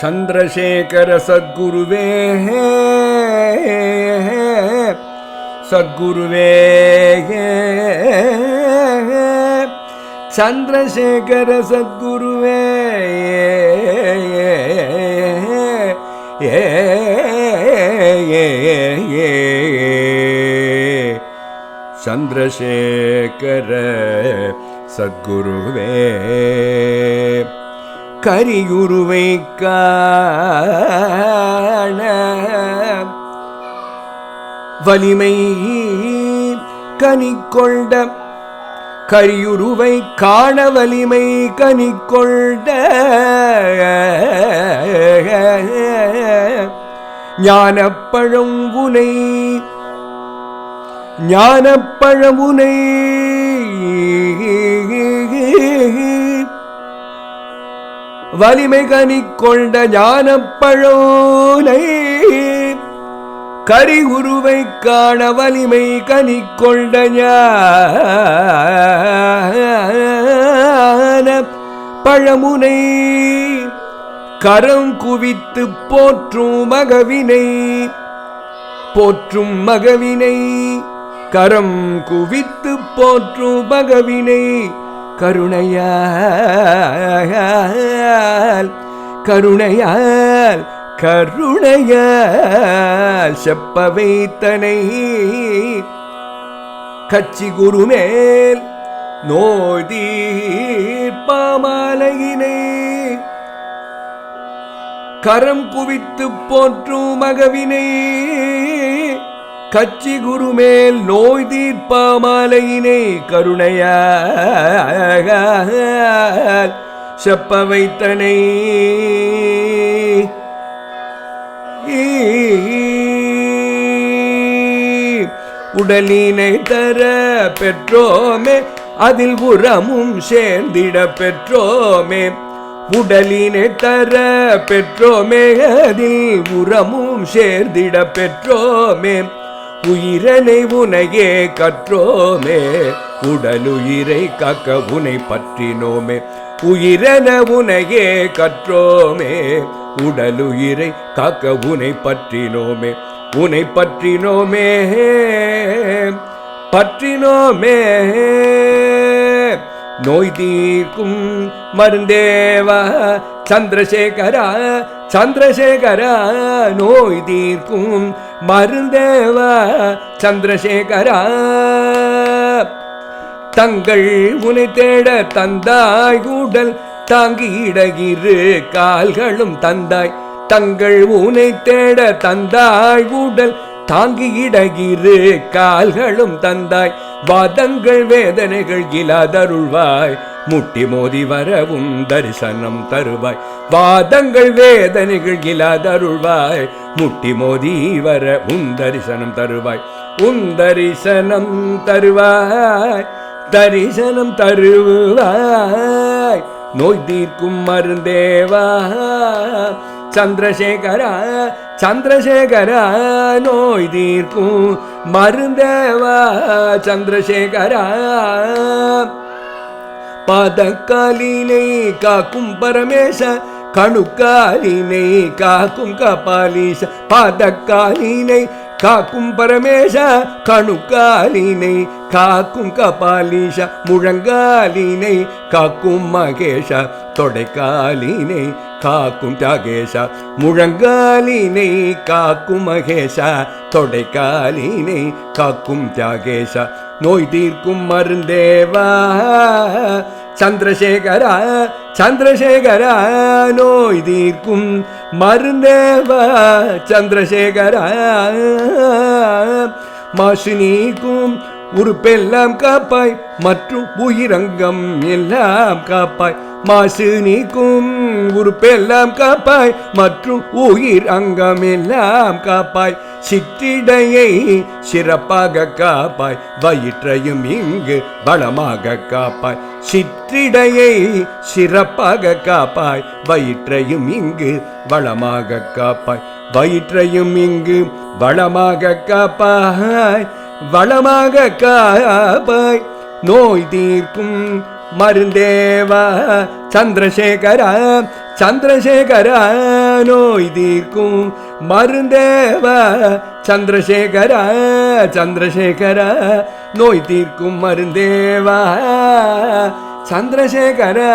चंद्रशेखर सद्गुरुवे सद्गुरुवे चंद्रशेखर सद्गुरुवे चंद्रशेखर सद्गुरुवे கரியுருவை காண. வலிமை கொண்ட கரியுருவை காண வலிமை கனி கொண்ட ஞானப்பழங்குனை ஞானப்பழமுனை வலிமை கனிக்கொண்ட ஞானப்பழோனை கரி உருவை காண வலிமை கனிக்கொண்ட கொண்ட பழமுனை கரம் குவித்து போற்றும் மகவினை. போற்றும் மகவினை. கரம் குவித்து போற்றும் மகவினை. கருணையால் கருணையால் கருணையால் செப்ப வைத்தனை கச்சி குருமேல் நோதி பாமாலையினை கரம் குவித்து போற்றும் மகவினை. கச்சி குருமேல் நோய் தீர்ப்பாமலையினை கருணையால் செப்ப வைத்தனை உடலினை தர பெற்றோமே அதில் உரமும் சேர்ந்திட பெற்றோமே. உடலினை தர பெற்றோமே அதில் உரமும் சேர்ந்திட பெற்றோமே. உயிரனை உனையே கற்றோமே உடலுயிரை காக்க உனை பற்றினோமே. உயிரென உனையே கற்றோமே உடலுயிரை காக்க உனை பற்றினோமே. உனை பற்றினோமே பற்றினோமே. நோய் தீர்க்கும் மருந்தேவா சந்திரசேகரா சந்திரசேகரா நோய் தீர்க்கும் மருந்தேவ சந்திரசேகரா. தங்கள் உனை தேட தந்தாய் உடல் தாங்கிட கால்களும் தந்தாய். தங்கள் உனை தேட தந்தாய் உடல் தாங்கிட கால்களும் தந்தாய். வாதங்கள் வேதனைகள் இல்லாதருள்வாய். முட்டி மோதி வரவும் தரிசனம் தருவாய். வாதங்கள் வேதனைகள் இல்லாதருள்வாய். முட்டி மோதி வர உன் தரிசனம் தருவாய். உன் தரிசனம் தருவாய். தரிசனம் தருவாய். நோய் தீர்க்கும் மருந்தேவா. சந்திரசேகரா சந்திரசேகரா நோய் தீர்க்கும் மருந்தேவா. சந்திரசேகரா. பாதக்காலினை காக்கும் பரமேச கணுக்காலினை காக்கும் கபாலீச. பாதக்காலினை காக்கும் பரமேச கணுக்காலினை காக்கும் கபாலீஷ முழங்காலினை காக்கும் மகேஷ தொடைக்காலினை காக்கும் தியாகேஷ முழங்காலினை காக்கும் மகேஷ தொடைக்காலினை காக்கும் தியாகேஷ நோய் தீர்க்கும் மருந்தேவா சந்திரசேகரா சந்திரசேகரா நோய் தீர்க்கும் மருந்தேவா சந்திரசேகரா. மாசு நீக்கும் உறுப்பெல்லாம் காப்பாய் மற்றும் உயிரங்கம் எல்லாம் காப்பாய். மாசு நீக்கும் உறுப்பெல்லாம் காப்பாய் மற்றும் உயிர் அங்கம் எல்லாம் காப்பாய். சிற்றிடையை சிறப்பாக காப்பாய் வயிற்றையும் இங்கு பலமாக காப்பாய். சிற்றிடையை சிறப்பாக காப்பாய் வயிற்றையும் இங்கு வளமாக காப்பாய். வயிற்றையும் இங்கு வளமாக காப்பாய் வளமாக காப்பாய். நோய் தீர்க்கும் மருந்தேவா சந்திரசேகரா சந்திரசேகரா நோய் தீர்க்கும் மருந்தேவா சந்திரசேகர சந்திரசேகரா நோய் தீர்க்கும் மருந்தேவா சந்திரசேகரா.